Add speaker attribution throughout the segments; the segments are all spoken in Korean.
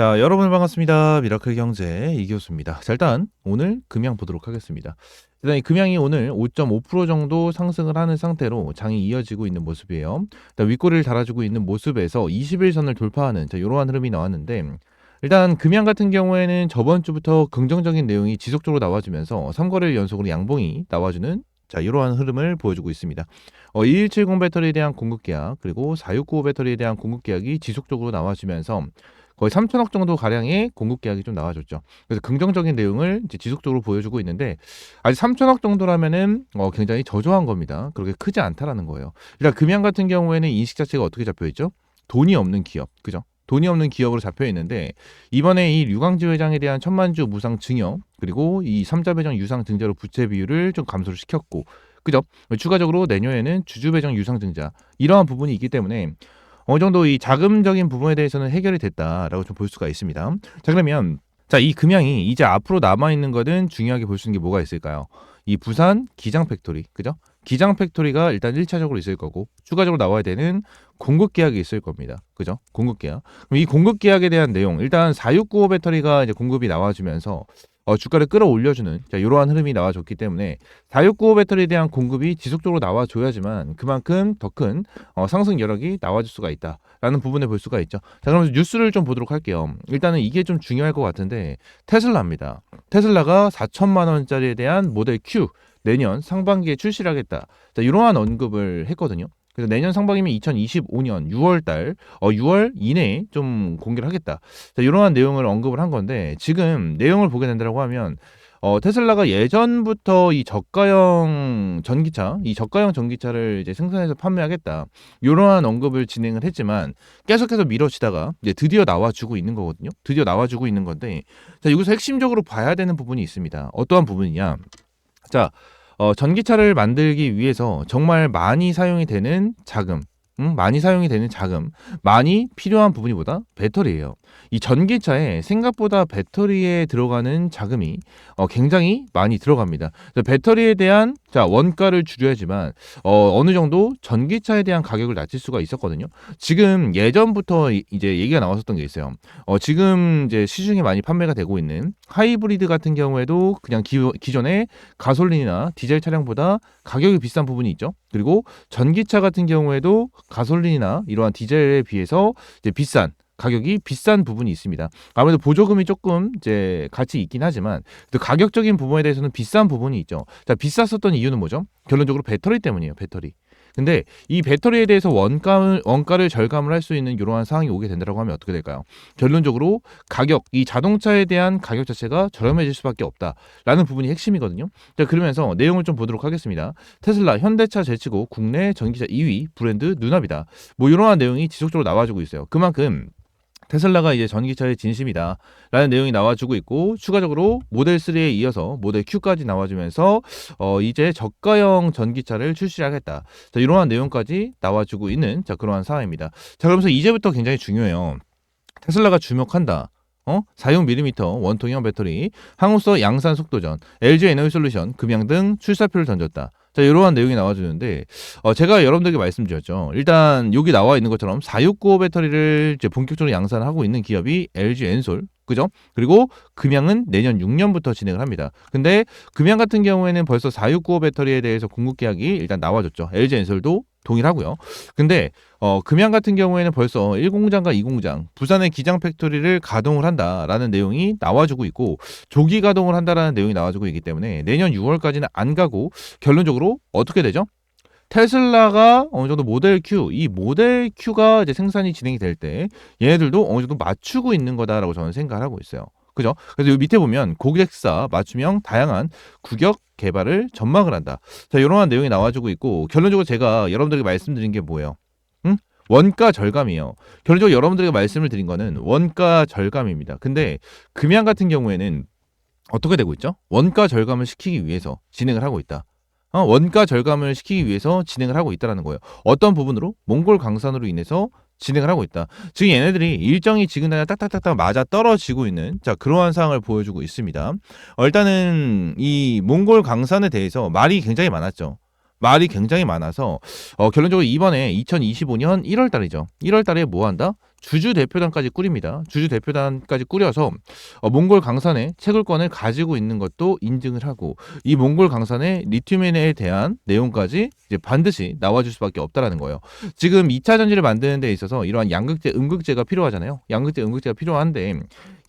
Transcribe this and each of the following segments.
Speaker 1: 자, 여러분 반갑습니다. 미라클 경제 이 교수입니다. 자, 일단 오늘 금양 보도록 하겠습니다. 일단 이 금양이 오늘 5.5% 정도 상승을 하는 상태로 장이 이어지고 있는 모습이에요. 일단 윗꼬리를 달아주고 있는 모습에서 21선을 돌파하는 자, 이러한 흐름이 나왔는데 일단 금양 같은 경우에는 저번 주부터 긍정적인 내용이 지속적으로 나와주면서 3거래일 연속으로 양봉이 나와주는 자, 이러한 흐름을 보여주고 있습니다. 어, 2170 배터리에 대한 공급 계약, 그리고 4695 배터리에 대한 공급 계약이 지속적으로 나와주면서 거의 3천억 정도 가량의 공급 계약이 좀 나와줬죠. 그래서 긍정적인 내용을 지속적으로 보여주고 있는데 아직 3천억 정도라면은 어, 굉장히 저조한 겁니다. 그렇게 크지 않다라는 거예요. 일단 금양 같은 경우에는 인식 자체가 어떻게 잡혀 있죠? 돈이 없는 기업, 그죠? 돈이 없는 기업으로 잡혀 있는데 이번에 이 류광지 회장에 대한 천만주 무상 증여 그리고 이 삼자 배정 유상 증자로 부채 비율을 좀 감소를 시켰고 그죠? 추가적으로 내년에는 주주 배정 유상 증자 이러한 부분이 있기 때문에 어느 정도 이 자금적인 부분에 대해서는 해결이 됐다라고 좀 볼 수가 있습니다. 자 그러면 자 이 금양이 이제 앞으로 남아 있는 것은 중요하게 볼 수 있는 게 뭐가 있을까요? 이 부산 기장 팩토리 그죠? 기장 팩토리가 일단 1차적으로 있을 거고 추가적으로 나와야 되는 공급 계약이 있을 겁니다. 그죠? 공급 계약. 그럼 이 공급 계약에 대한 내용 일단 4695 배터리가 이제 공급이 나와주면서 어, 주가를 끌어올려주는 자, 이러한 흐름이 나와줬기 때문에 4695 배터리에 대한 공급이 지속적으로 나와줘야지만 그만큼 더 큰 어, 상승 여력이 나와줄 수가 있다라는 부분을 볼 수가 있죠. 자, 그럼 뉴스를 좀 보도록 할게요. 일단은 이게 좀 중요할 것 같은데 테슬라입니다. 테슬라가 4천만 원짜리에 대한 모델 Q 내년 상반기에 출시를 하겠다. 자, 이러한 언급을 했거든요. 그래서 내년 상반기면 2025년 6월 달, 어, 6월 이내에 좀 공개를 하겠다. 자, 이러한 내용을 언급을 한 건데, 지금 내용을 보게 된다고 하면, 어, 테슬라가 예전부터 이 저가형 전기차, 이 저가형 전기차를 이제 생산해서 판매하겠다. 이러한 언급을 진행을 했지만 계속해서 미뤄지다가 이제 드디어 나와주고 있는 거거든요. 드디어 나와주고 있는 건데, 자, 여기서 핵심적으로 봐야 되는 부분이 있습니다. 어떠한 부분이냐. 자, 어, 전기차를 만들기 위해서 정말 많이 사용이 되는 자금, 음, 많이 사용이 되는 자금, 많이 필요한 부분이 보다 배터리예요. 이 전기차에 생각보다 배터리에 들어가는 자금이 어, 굉장히 많이 들어갑니다. 배터리에 대한 자 원가를 줄여야지만 어, 어느 정도 전기차에 대한 가격을 낮출 수가 있었거든요. 지금 예전부터 이제 얘기가 나왔었던 게 있어요. 어, 지금 이제 시중에 많이 판매가 되고 있는 하이브리드 같은 경우에도 그냥 기, 기존의 가솔린이나 디젤 차량보다 가격이 비싼 부분이 있죠. 그리고 전기차 같은 경우에도 가솔린이나 이러한 디젤에 비해서 이제 비싼 가격이 비싼 부분이 있습니다. 아무래도 보조금이 조금 이제 같이 있긴 하지만 또 가격적인 부분에 대해서는 비싼 부분이 있죠. 자, 비쌌었던 이유는 뭐죠? 결론적으로 배터리 때문이에요. 배터리. 근데 이 배터리에 대해서 원가를, 원가를 절감을 할 수 있는 이러한 상황이 오게 된다고 하면 어떻게 될까요? 결론적으로 가격, 이 자동차에 대한 가격 자체가 저렴해질 수밖에 없다라는 부분이 핵심이거든요. 자, 그러면서 내용을 좀 보도록 하겠습니다. 테슬라, 현대차 제치고 국내 전기차 2위 브랜드 누나비다. 뭐 이러한 내용이 지속적으로 나와주고 있어요. 그만큼 테슬라가 이제 전기차의 진심이다. 라는 내용이 나와주고 있고, 추가적으로 모델 3에 이어서 모델 Q까지 나와주면서, 어, 이제 저가형 전기차를 출시하겠다. 자, 이러한 내용까지 나와주고 있는, 자, 그러한 상황입니다. 자, 그러면서 이제부터 굉장히 중요해요. 테슬라가 주목한다. 어? 4.6mm 원통형 배터리, 항우서 양산 속도전, LG 에너지 솔루션, 금양 등 출사표를 던졌다. 자, 이러한 내용이 나와주는데, 어, 제가 여러분들에게 말씀드렸죠. 일단, 여기 나와 있는 것처럼 4695 배터리를 이제 본격적으로 양산하고 있는 기업이 LG 엔솔, 그죠? 그리고 금양은 내년 6년부터 진행을 합니다. 근데 금양 같은 경우에는 벌써 4695 배터리에 대해서 공급 계약이 일단 나와줬죠. LG 엔솔도 동일하고요. 근데 어, 금양 같은 경우에는 벌써 1공장과 2공장, 부산의 기장 팩토리를 가동을 한다라는 내용이 나와주고 있고 조기 가동을 한다라는 내용이 나와주고 있기 때문에 내년 6월까지는 안 가고 결론적으로 어떻게 되죠? 테슬라가 어느 정도 모델 Q, 이 모델 Q가 이제 생산이 진행이 될 때 얘네들도 어느 정도 맞추고 있는 거다라고 저는 생각을 하고 있어요. 그죠? 그래서 이 밑에 보면 고객사 맞춤형 다양한 구격 개발을 전망을 한다. 자, 이러한 내용이 나와주고 있고 결론적으로 제가 여러분들에게 말씀드린 게 뭐예요? 응? 원가 절감이에요. 결론적으로 여러분들에게 말씀을 드린 거는 원가 절감입니다. 근데 금양 같은 경우에는 어떻게 되고 있죠? 원가 절감을 시키기 위해서 진행을 하고 있다. 어, 원가 절감을 시키기 위해서 진행을 하고 있다는 거예요. 어떤 부분으로 몽골 강산으로 인해서 진행을 하고 있다. 지금 얘네들이 일정이 지금 그냥 딱딱딱딱 맞아 떨어지고 있는 자 그러한 상황을 보여주고 있습니다. 어, 일단은 이 몽골 강산에 대해서 말이 굉장히 많았죠. 말이 굉장히 많아서 어, 결론적으로 이번에 2025년 1월 달이죠. 1월 달에 뭐 한다? 주주 대표단까지 꾸립니다. 주주 대표단까지 꾸려서 어, 몽골 강산의 채굴권을 가지고 있는 것도 인증을 하고 이 몽골 강산의 리튬에 대한 내용까지 이제 반드시 나와줄 수밖에 없다라는 거예요. 지금 2차 전지를 만드는 데 있어서 이러한 양극재, 음극재가 필요하잖아요. 양극재, 음극재가 필요한데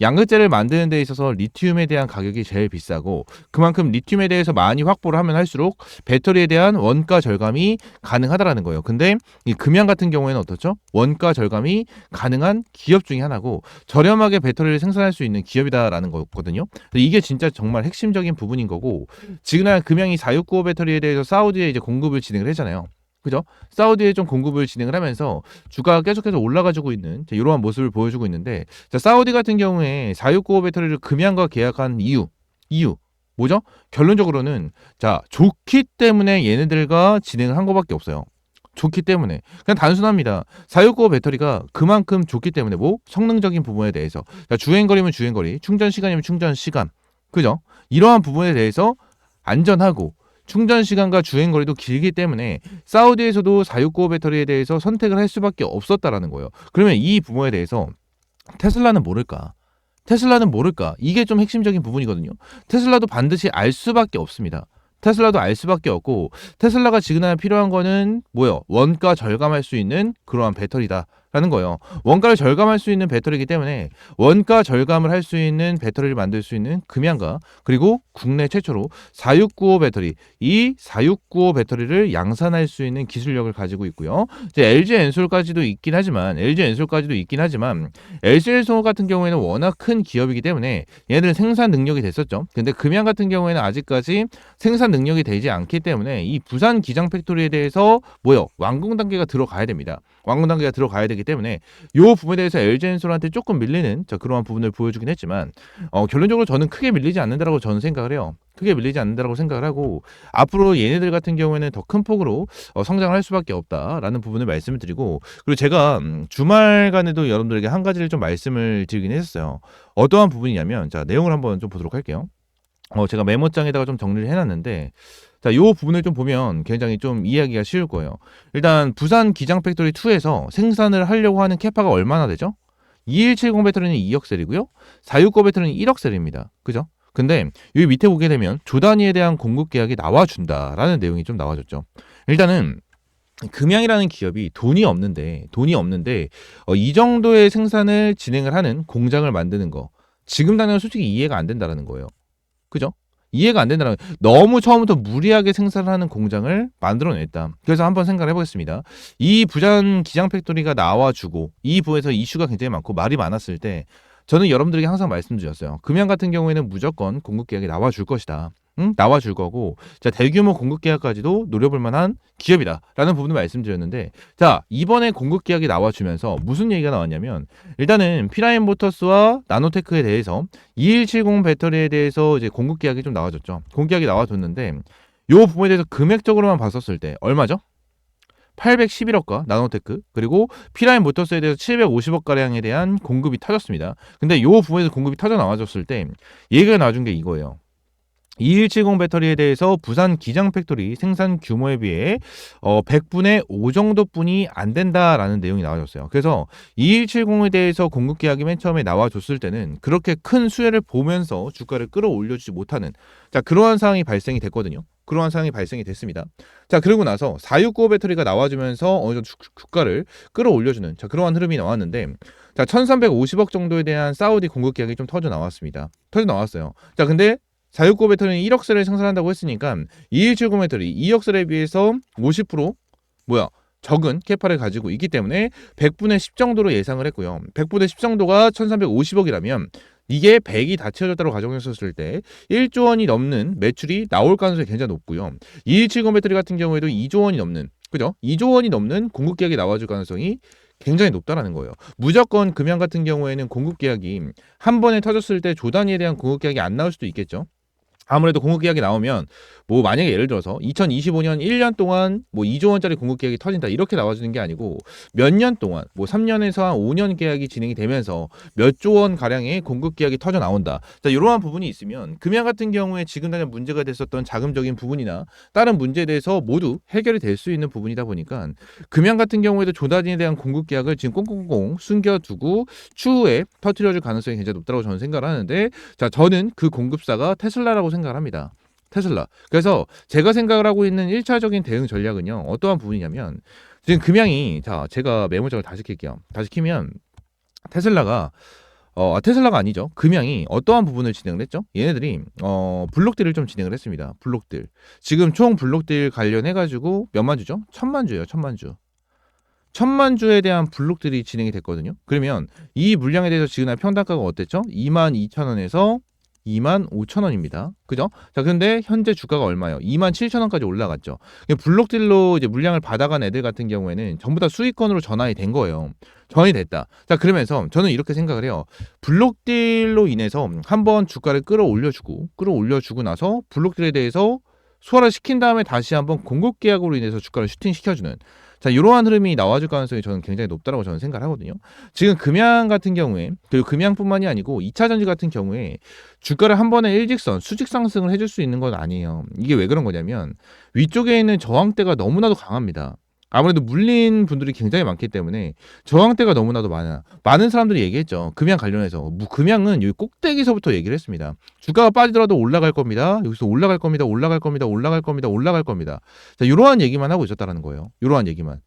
Speaker 1: 양극재를 만드는 데 있어서 리튬에 대한 가격이 제일 비싸고 그만큼 리튬에 대해서 많이 확보를 하면 할수록 배터리에 대한 원가 절감이 가능하다라는 거예요. 근데 이 금양 같은 경우에는 어떻죠? 원가 절감이 가능한 기업 중에 하나고 저렴하게 배터리를 생산할 수 있는 기업이다라는 거거든요. 이게 진짜 정말 핵심적인 부분인 거고 지금 금양이 4695 배터리에 대해서 사우디에 이제 공급을 진행을 했잖아요. 그죠? 사우디에 좀 공급을 진행을 하면서 주가가 계속해서 올라가지고 있는 이러한 모습을 보여주고 있는데 자, 사우디 같은 경우에 4695 배터리를 금양과 계약한 이유 이유 뭐죠? 결론적으로는 자 좋기 때문에 얘네들과 진행을 한 것밖에 없어요. 좋기 때문에 그냥 단순합니다. 469 배터리가 그만큼 좋기 때문에 뭐 성능적인 부분에 대해서 자, 주행거리면 주행거리, 충전 시간이면 충전 시간, 그죠? 이러한 부분에 대해서 안전하고 충전 시간과 주행 거리도 길기 때문에 사우디에서도 469 배터리에 대해서 선택을 할 수밖에 없었다라는 거예요. 그러면 이 부분에 대해서 테슬라는 모를까? 테슬라는 모를까? 이게 좀 핵심적인 부분이거든요. 테슬라도 반드시 알 수밖에 없습니다. 테슬라도 알 수밖에 없고 테슬라가 지금 필요한 거는 뭐요? 원가 절감할 수 있는 그러한 배터리다. 라는 거예요. 원가를 절감할 수 있는 배터리이기 때문에 원가 절감을 할 수 있는 배터리를 만들 수 있는 금양가 그리고 국내 최초로 4695 배터리 이 4695 배터리를 양산할 수 있는 기술력을 가지고 있고요. 이제 LG 엔솔까지도 있긴 하지만 LG 엔솔까지도 있긴 하지만 LG 엔솔 같은 경우에는 워낙 큰 기업이기 때문에 얘들은 생산 능력이 됐었죠. 근데 금양 같은 경우에는 아직까지 생산 능력이 되지 않기 때문에 이 부산 기장 팩토리에 대해서 뭐요? 완공 단계가 들어가야 됩니다. 완공 단계가 들어가야 되기 때문에 이 부분에 대해서 LG엔솔한테 조금 밀리는 자, 그러한 부분을 보여주긴 했지만 어, 결론적으로 저는 크게 밀리지 않는다라고 저는 생각을 해요. 크게 밀리지 않는다라고 생각을 하고 앞으로 얘네들 같은 경우에는 더 큰 폭으로 어, 성장을 할 수밖에 없다라는 부분을 말씀을 드리고 그리고 제가 음, 주말간에도 여러분들에게 한 가지를 좀 말씀을 드리긴 했었어요. 어떠한 부분이냐면 자 내용을 한번 좀 보도록 할게요. 어, 제가 메모장에다가 좀 정리를 해놨는데 자, 요 부분을 좀 보면 굉장히 좀 이해하기가 쉬울 거예요. 일단 부산 기장 팩토리 2에서 생산을 하려고 하는 캐파가 얼마나 되죠? 2170 배터리는 2억 셀이고요. 469 배터리는 1억 셀입니다. 그죠? 근데 여기 밑에 보게 되면 조단위에 대한 공급 계약이 나와준다라는 내용이 좀 나와줬죠. 일단은 금양이라는 기업이 돈이 없는데 돈이 없는데 어, 이 정도의 생산을 진행을 하는 공장을 만드는 거 지금 당장 솔직히 이해가 안 된다라는 거예요. 그죠? 이해가 안 된다는 너무 처음부터 무리하게 생산을 하는 공장을 만들어냈다. 그래서 한번 생각을 해보겠습니다. 이 부산 기장 팩토리가 나와주고 이 부에서 이슈가 굉장히 많고 말이 많았을 때 저는 여러분들에게 항상 말씀드렸어요. 금양 같은 경우에는 무조건 공급 계약이 나와줄 것이다. 응? 나와줄 거고 자 대규모 공급 계약까지도 노려볼 만한 기업이다라는 부분을 말씀드렸는데 자 이번에 공급 계약이 나와주면서 무슨 얘기가 나왔냐면 일단은 피라인 모터스와 나노테크에 대해서 2170 배터리에 대해서 이제 공급 계약이 좀 나와줬죠 공급 계약이 나와줬는데 요 부분에 대해서 금액적으로만 봤었을 때 얼마죠? 811억과 나노테크 그리고 피라인 모터스에 대해서 750억 가량에 대한 공급이 터졌습니다. 근데 요 부분에서 공급이 터져 나와줬을 때 얘기가 나와준 게 이거예요. 2170 배터리에 대해서 부산 기장 팩토리 생산 규모에 비해 어 100분의 5 정도뿐이 안 된다라는 내용이 나와줬어요. 그래서 2170에 대해서 공급 계약이 맨 처음에 나와줬을 때는 그렇게 큰 수혜를 보면서 주가를 끌어올려주지 못하는 자 그러한 상황이 발생이 됐거든요. 그러한 상황이 발생이 됐습니다. 자 그리고 나서 469 배터리가 나와주면서 어느 정도 주 가를 끌어올려주는 자 그러한 흐름이 나왔는데 자 1350억 정도에 대한 사우디 공급 계약이 좀 터져 나왔습니다. 터져 나왔어요. 자 근데 469 배터리는 1억 셀을 생산한다고 했으니까 2170 배터리 2억 셀에 비해서 50% 뭐야 적은 캐파를 가지고 있기 때문에 100분의 10 정도로 예상을 했고요. 100분의 10 정도가 1350억이라면 이게 100이 다 채워졌다고 가정했었을 때 1조 원이 넘는 매출이 나올 가능성이 굉장히 높고요. 2170 배터리 같은 경우에도 2조 원이 넘는 그죠? 2조 원이 넘는 공급 계약이 나와줄 가능성이 굉장히 높다라는 거예요. 무조건 금양 같은 경우에는 공급 계약이 한 번에 터졌을 때 조단위에 대한 공급 계약이 안 나올 수도 있겠죠. 아무래도 공급 계약이 나오면 뭐 만약에 예를 들어서 2025년 1년 동안 뭐 2조 원짜리 공급 계약이 터진다 이렇게 나와주는 게 아니고 몇 년 동안 뭐 3년에서 한 5년 계약이 진행이 되면서 몇 조 원 가량의 공급 계약이 터져 나온다. 자 이러한 부분이 있으면 금양 같은 경우에 지금 당장 문제가 됐었던 자금적인 부분이나 다른 문제에 대해서 모두 해결이 될 수 있는 부분이다 보니까 금양 같은 경우에도 조단위에 대한 공급 계약을 지금 꽁꽁꽁 숨겨두고 추후에 터트려줄 가능성이 굉장히 높다고 저는 생각을 하는데 자 저는 그 공급사가 테슬라라고 생각 을 합니다. 테슬라. 그래서 제가 생각을 하고 있는 1차적인 대응 전략은요. 어떠한 부분이냐면 지금 금양이 자 제가 메모장을 다시 킬게요. 다시 키면 테슬라가 어, 아, 테슬라가 아니죠. 금양이 어떠한 부분을 진행을 했죠? 얘네들이 어, 블록딜을 좀 진행을 했습니다. 블록딜. 지금 총 블록딜 관련해 가지고 몇만 주죠? 천만 주예요. 천만 주. 천만 주에 대한 블록들이 진행이 됐거든요. 그러면 이 물량에 대해서 지금 평단가가 어땠죠? 2만 2천 원에서 2만 5천 원입니다. 그죠? 자, 근데 현재 주가가 얼마예요? 2만 7천 원까지 올라갔죠. 블록딜로 이제 물량을 받아간 애들 같은 경우에는 전부 다 수익권으로 전환이 된 거예요. 전환이 됐다. 자, 그러면서 저는 이렇게 생각을 해요. 블록딜로 인해서 한번 주가를 끌어올려주고, 끌어올려주고 나서 블록딜에 대해서 소화를 시킨 다음에 다시 한번 공급 계약으로 인해서 주가를 슈팅 시켜주는 자 이러한 흐름이 나와줄 가능성이 저는 굉장히 높다고 저는 생각을 하거든요. 지금 금양 같은 경우에 그리고 금양뿐만이 아니고 2차 전지 같은 경우에 주가를 한 번에 일직선 수직 상승을 해줄 수 있는 건 아니에요. 이게 왜 그런 거냐면 위쪽에 있는 저항대가 너무나도 강합니다. 아무래도 물린 분들이 굉장히 많기 때문에 저항대가 너무나도 많아. 많은 사람들이 얘기했죠. 금양 관련해서. 뭐 금양은 여기 꼭대기서부터 얘기를 했습니다. 주가가 빠지더라도 올라갈 겁니다. 여기서 올라갈 겁니다. 올라갈 겁니다. 올라갈 겁니다. 올라갈 겁니다. 자, 이러한 얘기만 하고 있었다라는 거예요. 이러한 얘기만.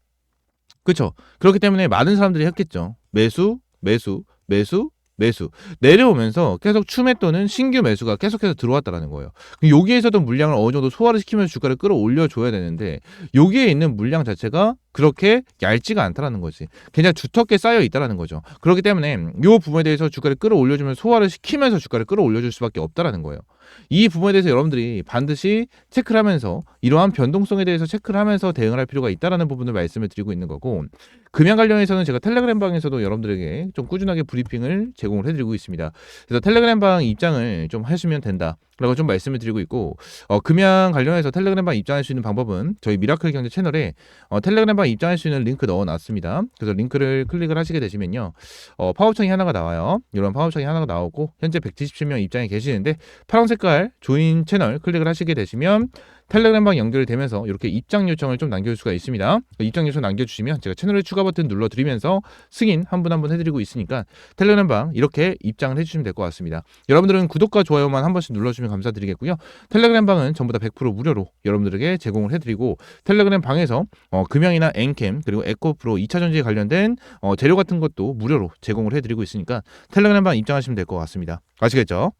Speaker 1: 그렇죠. 그렇기 때문에 많은 사람들이 했겠죠. 매수, 매수, 매수, 매수 내려오면서 계속 추매 또는 신규 매수가 계속해서 들어왔다라는 거예요. 여기에서도 물량을 어느 정도 소화를 시키면서 주가를 끌어올려 줘야 되는데 여기에 있는 물량 자체가 그렇게 얇지가 않다라는 거지. 그냥 두텁게 쌓여 있다라는 거죠. 그렇기 때문에 이 부분에 대해서 주가를 끌어올려주면 소화를 시키면서 주가를 끌어올려줄 수밖에 없다라는 거예요. 이 부분에 대해서 여러분들이 반드시 체크를 하면서 이러한 변동성에 대해서 체크를 하면서 대응을 할 필요가 있다라는 부분을 말씀을 드리고 있는 거고 금양 관련해서는 제가 텔레그램 방에서도 여러분들에게 좀 꾸준하게 브리핑을 제공을 해드리고 있습니다. 그래서 텔레그램 방 입장을 좀 하시면 된다. 라고 좀 말씀을 드리고 있고 어, 금양 관련해서 텔레그램방 입장할 수 있는 방법은 저희 미라클 경제 채널에 어, 텔레그램방 입장할 수 있는 링크 넣어놨습니다. 그래서 링크를 클릭을 하시게 되시면요 어, 파워청이 하나가 나와요. 이런 파워청이 하나가 나오고 현재 177명 입장이 계시는데 파란 색깔 조인 채널 클릭을 하시게 되시면 텔레그램방 연결되면서 이렇게 입장 요청을 좀 남겨줄 수가 있습니다. 입장 요청 남겨주시면 제가 채널의 추가 버튼 눌러드리면서 승인 한 분 한 분 해드리고 있으니까 텔레그램방 이렇게 입장을 해주시면 될 것 같습니다. 여러분들은 구독과 좋아요만 한 번씩 눌러주시면 감사드리겠고요. 텔레그램방은 전부 다 100% 무료로 여러분들에게 제공을 해드리고 텔레그램 방에서 어, 금양이나 엔캠 그리고 에코프로 2차 전지에 관련된 어, 재료 같은 것도 무료로 제공을 해드리고 있으니까 텔레그램방 입장하시면 될 것 같습니다. 아시겠죠?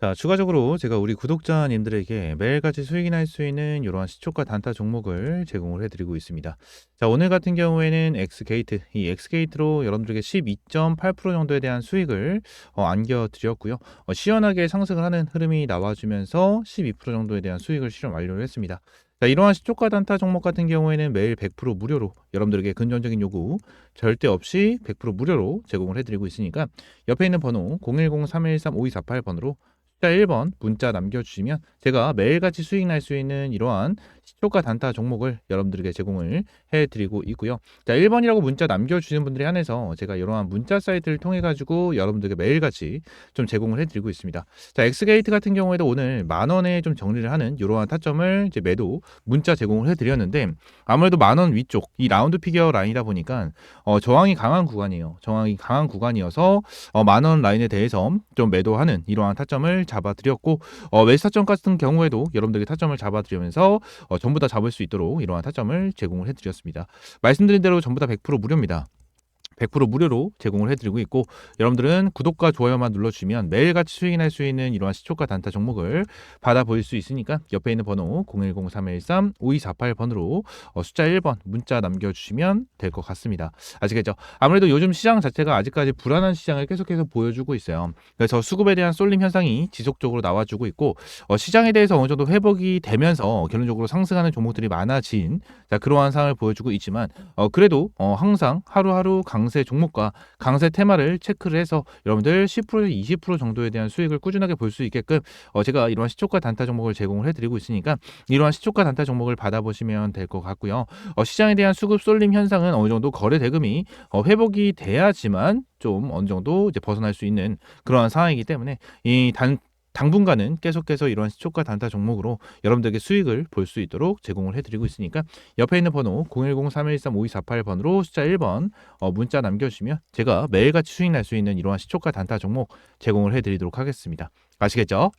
Speaker 1: 자, 추가적으로 제가 우리 구독자님들에게 매일같이 수익이 날 수 있는 이러한 시초가 단타 종목을 제공을 해드리고 있습니다. 자, 오늘 같은 경우에는 엑스게이트, 이 엑스게이트로 여러분들에게 12.8% 정도에 대한 수익을 어, 안겨드렸고요. 어, 시원하게 상승을 하는 흐름이 나와주면서 12% 정도에 대한 수익을 실현 완료를 했습니다. 자, 이러한 시초가 단타 종목 같은 경우에는 매일 100% 무료로 여러분들에게 근전적인 요구 절대 없이 100% 무료로 제공을 해드리고 있으니까 옆에 있는 번호 010-3113-5248번으로 숫자 1번 문자 남겨주시면 제가 매일같이 수익 날 수 있는 이러한 시초가 단타 종목을 여러분들에게 제공을 해드리고 있고요. 자 1번이라고 문자 남겨주시는 분들에 한해서 제가 이러한 문자 사이트를 통해 가지고 여러분들에게 매일같이 좀 제공을 해드리고 있습니다. 자 엑스게이트 같은 경우에도 오늘 만 원에 좀 정리를 하는 이러한 타점을 이제 매도 문자 제공을 해드렸는데 아무래도 만 원 위쪽 이 라운드 피겨 라인이다 보니까 어, 저항이 강한 구간이에요. 저항이 강한 구간이어서 어, 만원 라인에 대해서 좀 매도하는 이러한 타점을 잡아드렸고 어, 매수 타점 같은 경우에도 여러분들에게 타점을 잡아드리면서 어, 전부 다 잡을 수 있도록 이러한 타점을 제공을 해드렸습니다. 말씀드린 대로 전부 다 100% 무료입니다. 100% 무료로 제공을 해드리고 있고 여러분들은 구독과 좋아요만 눌러주시면 매일같이 수익이 날수 있는 이러한 시초가 단타 종목을 받아 보실 수 있으니까 옆에 있는 번호 010-313-5248번으로 어, 숫자 1번 문자 남겨주시면 될 것 같습니다. 아시겠죠? 아무래도 요즘 시장 자체가 아직까지 불안한 시장을 계속해서 보여주고 있어요. 그래서 수급에 대한 쏠림 현상이 지속적으로 나와주고 있고 어, 시장에 대해서 어느 정도 회복이 되면서 결론적으로 상승하는 종목들이 많아진 자, 그러한 상황을 보여주고 있지만 어, 그래도 어, 항상 하루하루 강 강세 종목과 강세 테마를 체크를 해서 여러분들 10% 20% 정도에 대한 수익을 꾸준하게 볼 수 있게끔 어, 제가 이러한 시초가 단타 종목을 제공을 해드리고 있으니까 이러한 시초가 단타 종목을 받아보시면 될 것 같고요. 어, 시장에 대한 수급 쏠림 현상은 어느 정도 거래 대금이 어, 회복이 돼야지만 좀 어느 정도 이제 벗어날 수 있는 그러한 상황이기 때문에 이 단 당분간은 계속해서 이러한 시초가 단타 종목으로 여러분들에게 수익을 볼 수 있도록 제공을 해드리고 있으니까 옆에 있는 번호 010-3113-5248번으로 숫자 1번 어, 문자 남겨주시면 제가 매일같이 수익 날 수 있는 이러한 시초가 단타 종목 제공을 해드리도록 하겠습니다. 아시겠죠?